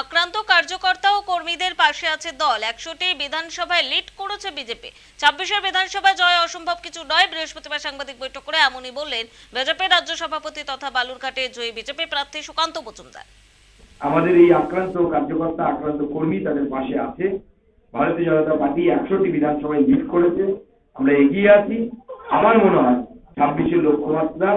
আক্রান্ত কার্যকর্তা ও কর্মীদের পাশে আছে দল। একশোটি বিধানসভায় লিড করেছে বিজেপি। ছাব্বিশের বিধানসভায় জয় অসম্ভব কিছু নয়। বৃহস্পতিবার সাংবাদিক বৈঠক করে এমনই বললেন বিজেপির রাজ্য সভাপতি তথা বালুরঘাটে জয়ী বিজেপি প্রার্থী সুকান্ত মজুমদার। আমাদের এই আক্রান্ত কার্যকর্তা, আক্রান্ত কর্মী তাদের পাশে আছে। ভারতীয় জনতা পার্টি একশোটি বিধানসভায় লিড করেছে। আমরা এগিয়ে আছি। আমার মনে হয় ছাব্বিশের লক্ষ্যমাত্রা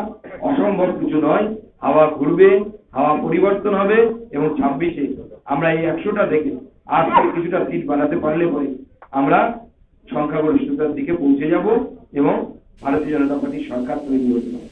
অসম্ভব কিছু নয়। হাওয়া ঘুরবে। হাওয়া পরিবর্তন হবে এবং ছাব্বিশে আমরা এই একশোটা দেখে আর কিছুটা সিট বাড়াতে পারলে পরে আমরা সংখ্যাগরিষ্ঠতার দিকে পৌঁছে যাব এবং ভারতীয় জনতা পার্টির সরকার তৈরি হতে পারে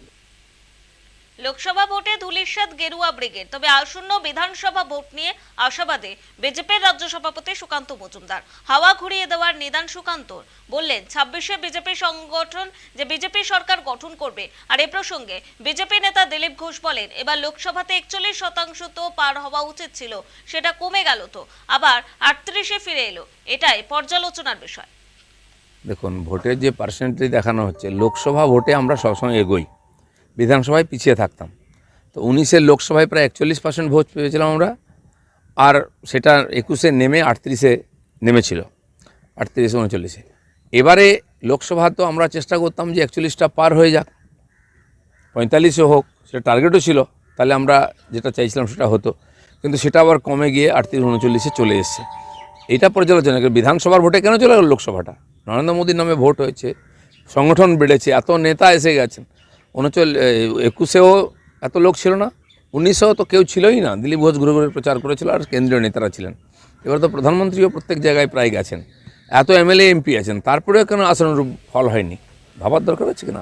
লোকসভা ভোটে ধুলিস্বাদ গেরুয়া ব্রিগেড। তবে আসন্ন বিধানসভা ভোট নিয়ে আশাবাদে বিজেপির রাজ্য সভাপতি সুকান্ত মজুমদার। হাওয়া ঘুরিয়ে দেওয়ার নিদান সুকান্ত বললেন, ছাব্বিশে বিজেপি সংগঠন যে বিজেপি সরকার গঠন করবে, আর এ প্রসঙ্গে বিজেপি নেতা দিলীপ ঘোষ বলেন, এবার লোকসভাতে একচল্লিশ শতাংশ তো পার হওয়া উচিত ছিল, সেটা কমে গেল তো, আবার আটত্রিশে ফিরে এলো, এটাই পর্যালোচনার বিষয়। দেখুন ভোটের যে পার্সেন্টেজ দেখানো হচ্ছে, লোকসভা ভোটে আমরা সবসময় এগোই। বিধানসভায় পিছিয়ে থাকতাম। তো উনিশের লোকসভায় প্রায় একচল্লিশ পার্সেন্ট ভোট পেয়েছিলাম আমরা, আর সেটা একুশে নেমে আটত্রিশে নেমেছিল, আটত্রিশে উনচল্লিশে। এবারে লোকসভা তো আমরা চেষ্টা করতাম যে একচল্লিশটা পার হয়ে যাক পঁয়তাল্লিশে হোক, সেটা টার্গেটও ছিল, তাহলে আমরা যেটা চাইছিলাম সেটা হতো, কিন্তু সেটা আবার কমে গিয়ে আটত্রিশ উনচল্লিশে চলে এসছে। এটা পর্যালোচনা করে বিধানসভার ভোটে কেন চলে গেল লোকসভাটা? নরেন্দ্র মোদীর নামে ভোট হয়েছে, সংগঠন বেড়েছে, এত নেতা এসে গেছেন। উনচল একুশেও এত লোক ছিল না, উনিশেও তো কেউ ছিলই না। দিলীপ ঘোষ ঘুরে ঘুরে প্রচার করেছিল আর কেন্দ্রীয় নেতারা ছিলেন। এবার তো প্রধানমন্ত্রীও প্রত্যেক জায়গায় প্রায় গেছেন। এত এমএলএ, এমপি আছেন, তারপরেও কেন আসানুরূপ ফল হয়নি? ভাবার দরকার আছে কিনা?